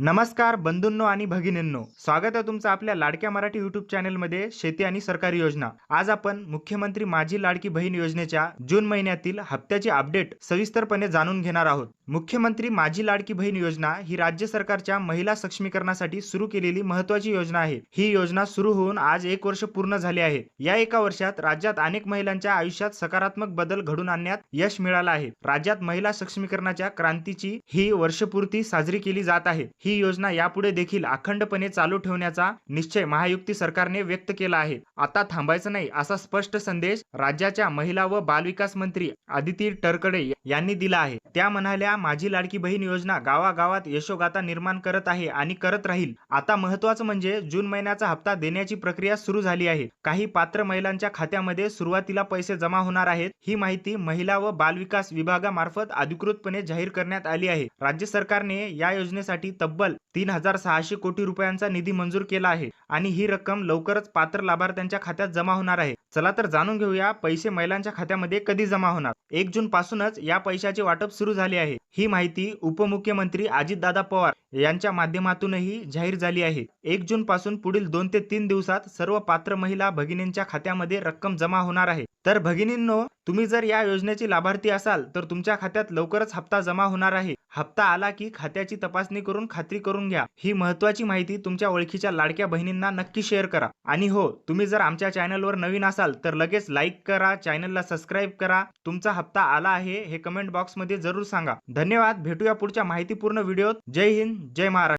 नमस्कार बंधूंनो आणि भगिनींनो. स्वागत आहे तुमचं आपल्या लाडक्या मराठी युट्यूब चॅनलमध्ये शेती आणि सरकारी योजना. आज आपण मुख्यमंत्री माझी लाडकी बहीण योजनेच्या जून महिन्यातील हप्त्याची अपडेट सविस्तरपणे जाणून घेणार आहोत. मुख्यमंत्री माझी लाडकी बहीण योजना ही राज्य सरकारच्या महिला सक्षमीकरणासाठी सुरू केलेली महत्वाची योजना आहे. ही योजना सुरू होऊन आज एक वर्ष पूर्ण झाले आहे. या एका वर्षात राज्यात अनेक महिलांच्या आयुष्यात सकारात्मक बदल घडून आणण्यात यश मिळालं आहे. राज्यात महिला सक्षमीकरणाच्या क्रांतीची ही वर्षपूर्ती साजरी केली जात आहे. ही योजना यापुढे देखील अखंडपणे चालू ठेवण्याचा निश्चय महायुक्ती सरकारने व्यक्त केला आहे. आता थांबायचं नाही असा स्पष्ट संदेश राज्याच्या महिला व बालविकास मंत्री आदिती टरकडे यांनी दिला आहे. त्या म्हणाल्या माझी लाडकी बहीण योजना गावागावात यशोगाथा निर्माण करत आहे आणि करत राहील. आता महत्वाचं म्हणजे जून महिन्याचा हप्ता देण्याची प्रक्रिया सुरू झाली आहे. काही पात्र महिलांच्या खात्यामध्ये सुरुवातीला पैसे जमा होणार आहेत. ही माहिती महिला व बालविकास विभागामार्फत अधिकृतपणे जाहीर करण्यात आली आहे. राज्य सरकारने या योजनेसाठी तब्बल तीन हजार सहाशे कोटी रुपयांचा निधी मंजूर केला आहे आणि ही रक्कम लवकरच पात्र लाभार्थ्यांच्या खात्यात जमा होणार आहे. चला तर जाणून घेऊया पैसे महिलांच्या खात्यामध्ये कधी जमा होणार. एक जून पासूनच या पैशाचे वाटप सुरू झाले आहे. ही माहिती उपमुख्यमंत्री अजितदादा पवार यांच्या माध्यमातूनही जाहीर झाली आहे. एक जून पासून पुढील दोन ते तीन दिवसात सर्व पात्र महिला भगिनींच्या खात्यामध्ये रक्कम जमा होणार आहे. तर भगिनींनो तुम्ही जर या योजनेची लाभार्थी असाल तर तुमच्या खात्यात लवकरच हप्ता जमा होणार आहे. हप्ता आला की खात्याची तपासणी करून खात्री करून घ्या. ही महत्वाची माहिती तुमच्या ओळखीच्या लाडक्या बहिणींना नक्की शेअर करा. आणि हो तुम्ही जर आमच्या चॅनलवर नवीन असाल तर लगेच लाईक करा चॅनलला सबस्क्राईब करा. तुमचा हप्ता आला आहे हे कमेंट बॉक्समध्ये जरूर सांगा. धन्यवाद भेटूया पुढच्या माहितीपूर्ण व्हिडिओत. जय हिंद जय महाराष्ट्र.